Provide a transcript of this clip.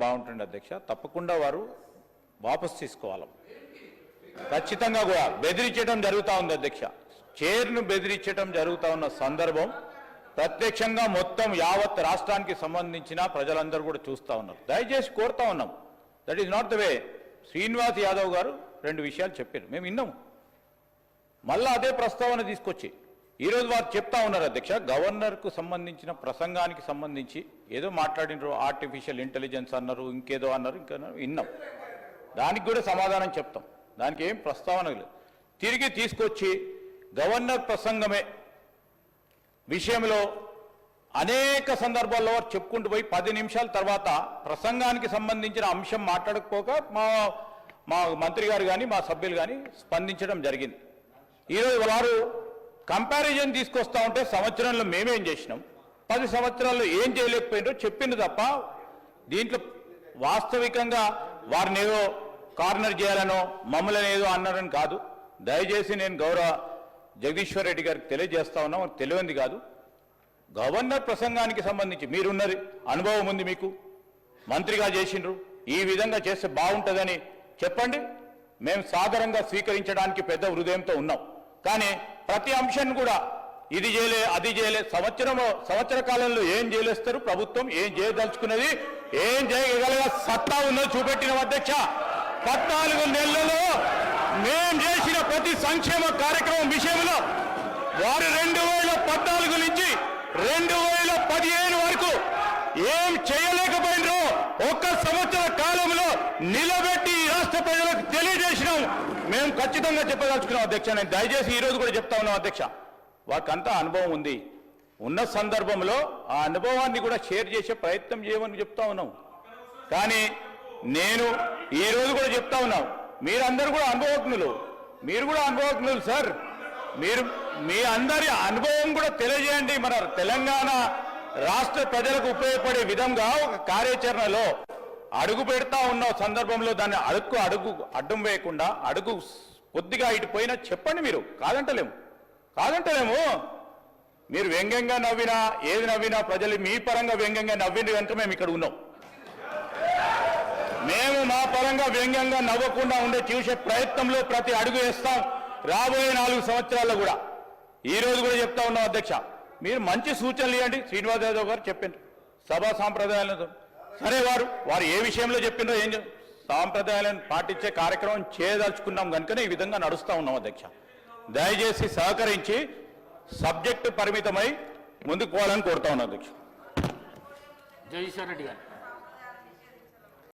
బాగుంటుంది అధ్యక్ష. తప్పకుండా వారు వాపస్ తీసుకోవాలి. ఖచ్చితంగా కూడా బెదిరించడం జరుగుతూ ఉంది అధ్యక్ష. చైర్ను బెదిరించడం జరుగుతూ ఉన్న సందర్భం ప్రత్యక్షంగా మొత్తం యావత్ రాష్ట్రానికి సంబంధించిన ప్రజలందరూ కూడా చూస్తూ ఉన్నారు. దయచేసి కోరుతా ఉన్నాం. That is not the way Srinivas Yadav గారు రెండు విషయాలు చెప్పారు. మేము విన్నాము. మళ్ళా అదే ప్రస్తావన తీసుకొచ్చి ఈరోజు వారు చెప్తా ఉన్నారు అధ్యక్ష గవర్నర్కు సంబంధించిన ప్రసంగానికి సంబంధించి ఏదో మాట్లాడినారు ఆర్టిఫిషియల్ ఇంటెలిజెన్స్ అన్నారు ఇంకేదో అన్నారు ఇంకా విన్నాం. దానికి కూడా సమాధానం చెప్తాం. దానికి ఏం ప్రస్తావన లేదు. తిరిగి తీసుకొచ్చి గవర్నర్ ప్రసంగమే విషయంలో అనేక సందర్భాల్లో వారు చెప్పుకుంటూ పోయి పది నిమిషాల తర్వాత ప్రసంగానికి సంబంధించిన అంశం మాట్లాడకపోక మా మా మంత్రి గారు కానీ మా సభ్యులు కానీ స్పందించడం జరిగింది. ఈరోజు వారు కంపారిజన్ తీసుకొస్తా ఉంటే సంవత్సరంలో మేమేం చేసినాం? పది సంవత్సరాల్లో ఏం చేయలేకపోయినారో చెప్పింది తప్ప దీంట్లో వాస్తవికంగా వారిని ఏదో కార్నర్ చేయాలనో మమ్మల్ని ఏదో అన్నారని కాదు. దయచేసి నేను గౌరవ జగదీశ్వర్ రెడ్డి గారికి తెలియజేస్తా ఉన్నా. తెలియంది కాదు. గవర్నర్ ప్రసంగానికి సంబంధించి మీరున్నది అనుభవం ఉంది మీకు. మంత్రిగా చేసిండ్రు. ఈ విధంగా చేస్తే బాగుంటుందని చెప్పండి. మేము సాదరంగా స్వీకరించడానికి పెద్ద హృదయంతో ఉన్నాం. కానీ ప్రతి అంశాన్ని కూడా ఇది చేయలే అది చేయలే. సంవత్సరం సంవత్సర కాలంలో ఏం చేయలేస్తారు? ప్రభుత్వం ఏం చేయదలుచుకున్నది? ఏం చేయగలగ సత్తా ఉన్నది చూపెట్టిన అధ్యక్ష. పద్నాలుగు నెలలలో మేం చేసిన ప్రతి సంక్షేమ కార్యక్రమం విషయంలో వారు రెండు వేల పద్నాలుగు నుంచి రెండు వేల పదిహేను వరకు ఏం చేయలేకపోయినరో ఒక్క సంవత్సర కాలంలో నిలబెట్టి ఈ రాష్ట్ర ప్రజలకు తెలియజేసినాం. మేము ఖచ్చితంగా చెప్పదలుచుకున్నాం అధ్యక్ష. నేను దయచేసి ఈ రోజు కూడా చెప్తా ఉన్నాం అధ్యక్ష. వాకంతా అనుభవం ఉంది. ఉన్న సందర్భంలో ఆ అనుభవాన్ని కూడా షేర్ చేసే ప్రయత్నం చేయమని చెప్తా ఉన్నాం. కానీ నేను ఈ రోజు కూడా చెప్తా ఉన్నాం. మీరందరూ కూడా అనుభవజ్ఞులు. మీరు కూడా అనుభవజ్ఞులు సార్. మీరు మీ అందరి అనుభవం కూడా తెలియజేయండి. మన తెలంగాణ రాష్ట్ర ప్రజలకు ఉపయోగపడే విధంగా ఒక కార్యాచరణలో అడుగు పెడతా ఉన్న సందర్భంలో దాన్ని అడుగు అడుగు అడ్డం వేయకుండా అడుగు కొద్దిగా ఇటు పోయినా చెప్పండి మీరు. కాదంటలేము. కాదంటలేము. మీరు వ్యంగ్యంగా నవ్వినా ఏది నవ్వినా ప్రజలు మీ పరంగా వ్యంగ్యంగా నవ్వింది కనుక మేము ఇక్కడ ఉన్నాం. మేము మా పరంగా వ్యంగ్యంగా నవ్వకుండా ఉండే చూసే ప్రయత్నంలో ప్రతి అడుగు వేస్తాం. రాబోయే నాలుగు సంవత్సరాల్లో కూడా. ఈ రోజు కూడా చెప్తా ఉన్నాం అధ్యక్ష. మీరు మంచి సూచనలు ఇవ్వండి. శ్రీనివాస్ యాదవ్ గారు చెప్పిండ్రు. సభా సాంప్రదాయాలతో సరే వారు వారు ఏ విషయంలో చెప్పిండ్రో ఏం సాంప్రదాయాలను పాటించే కార్యక్రమం చేయదలుచుకున్నాం కనుకనే ఈ విధంగా నడుస్తూ ఉన్నాం అధ్యక్ష. దయచేసి సహకరించి సబ్జెక్టు పరిమితమై ముందుకు పోవాలని కోరుతా ఉన్నాం అధ్యక్ష. జగదీశ్వర్ రెడ్డి గారు.